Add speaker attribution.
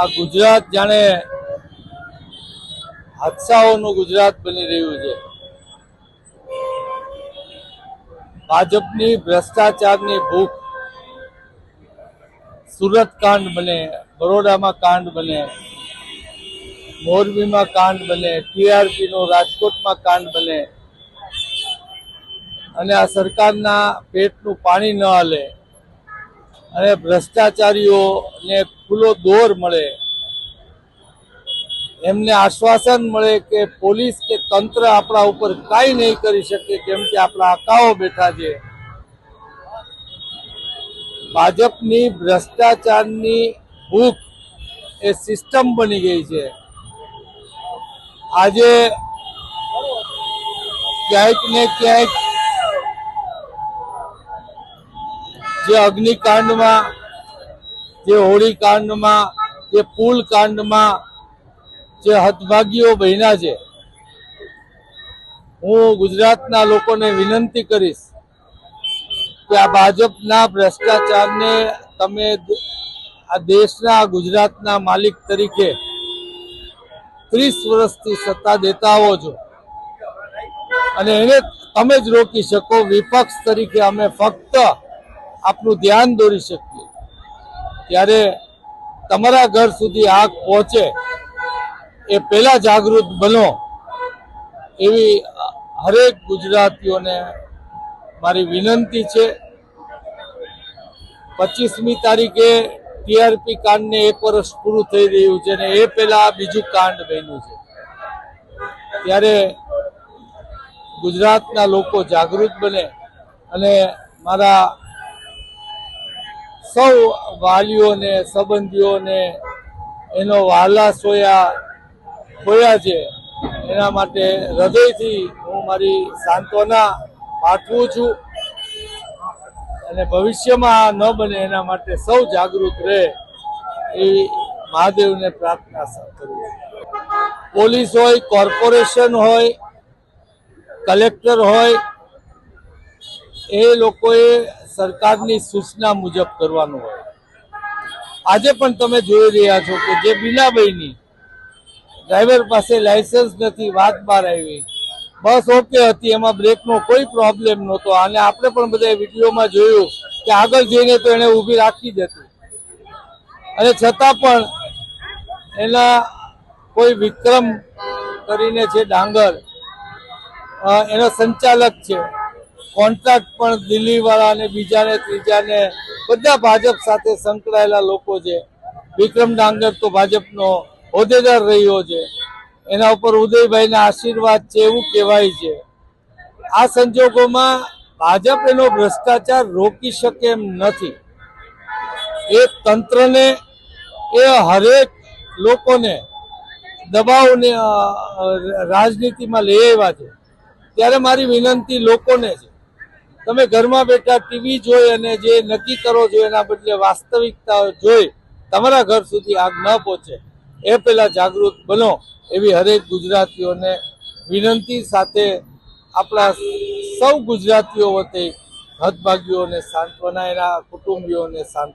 Speaker 1: આ ગુજરાત જાણે હાદસાઓનું ગુજરાત બની રહ્યું છે. ભાજપની ભ્રષ્ટાચારની ભૂખ સુરત કાંડ બને, બરોડામાં કાંડ બને, મોરબીમાં કાંડ બને ટીઆરપી નો રાજકોટમાં કાંડ બને, અને આ સરકારના પેટનું પાણી ન હાલે. અને ભ્રષ્ટાચારીઓને ખુલ્લો દોર મળે. એમને આશ્વાસન મળે કે પોલીસ કે તંત્ર આપણા ઉપર કાંઈ નહીં કરી શકે કેમ કે આપણા આકાઓ બેઠા છે. ભાજપની ભ્રષ્ટાચારની ભૂખ એ સિસ્ટમ બની ગઈ છે. આજે ક્યાંક ને ક્યાંક જે અગ્નિકાંડમાં, જે હોળી કાંડમાં જે પુલ કાંડમાં જે હતભાગીઓ બન્યા છે, હું ગુજરાતના લોકોને વિનંતી કરીશ કે આ ભાજપના ભ્રષ્ટાચારને તમે આ દેશના, ગુજરાતના માલિક તરીકે ત્રીસ વર્ષથી સત્તા દેતા આવો છો. અને એને તમે જ રોકી શકો, વિપક્ષ તરીકે અમે ફક્ત આપનું ધ્યાન દોરી શકીએ. ત્યારે તમારા ઘર સુધી આગ પહોંચે એ પહેલા જાગૃત બનો એવી હરેક ગુજરાતીઓને મારી વિનંતી છે. પચીસમી તારીખે ટીઆરપી કાંડને એક વર્ષ પૂરું થઈ રહ્યું છે અને એ પહેલાં બીજું કાંડ બન્યું છે. ત્યારે ગુજરાતના લોકો જાગૃત બને અને મારા સૌ વાલીઓને, સંબંધીઓને એનો વાલા સોયા ખોયા છે. એના માટે હૃદયથી હું મારી સાંત્વના પાઠવું છું. અને ભવિષ્યમાં ન બને એના માટે સૌ જાગૃત રહે એ મહાદેવને પ્રાર્થના કરું પોલીસ હોય, કોર્પોરેશન હોય, કલેક્ટર હોય, એ લોકોએ સરકારની સૂચના મુજબ કરવાનું હોય. આજે પણ તમે જોઈ રહ્યા છો કે જે બીનાભાઈની ડ્રાઈવર પાસે લાયસન્સ નથી, વાત બહાર આવી. બસ ઓકે હતી, એમાં બ્રેકનો કોઈ પ્રોબ્લેમ નહોતો. અને આપણે પણ બધા વિડીયોમાં જોયું કે આગળ જઈને તો એને ઊભી રાખી જ અને છતાં પણ એના કોઈ વિક્રમ કરીને છે ડાંગર એનો સંચાલક છે કોન્ટ્રાક્ટ પણ દિલ્હી વાળા અને બીજાને, ત્રીજાને, બધા ભાજપ સાથે સંકળાયેલા લોકો છે. વિક્રમ ડાંગર તો ભાજપનો હોદ્દેદાર રહ્યો છે. એના ઉપર ઉદયભાઈના આશીર્વાદ છે એવું કહેવાય છે. આ સંજોગોમાં ભાજપ એનો ભ્રષ્ટાચાર રોકી શકે એમ નથી. એ તંત્રને, એ હરેક લોકોને દબાવને રાજનીતિમાં લઈ આવ્યા છે. ત્યારે મારી વિનંતી લોકોને છે તમે ઘરમાં બેઠા ટીવી જોઈ અને જે નક્કી કરો છો એના બદલે વાસ્તવિકતા જોઈ તમારા ઘર સુધી આગ ન પહોંચે. એ પહેલા જાગૃત બનો એવી હરેક ગુજરાતીઓને વિનંતી સાથે આપણા સૌ ગુજરાતીઓ વતી હદભાગીઓને સાંત્વના એના કુટુંબીઓને સાંત્વના.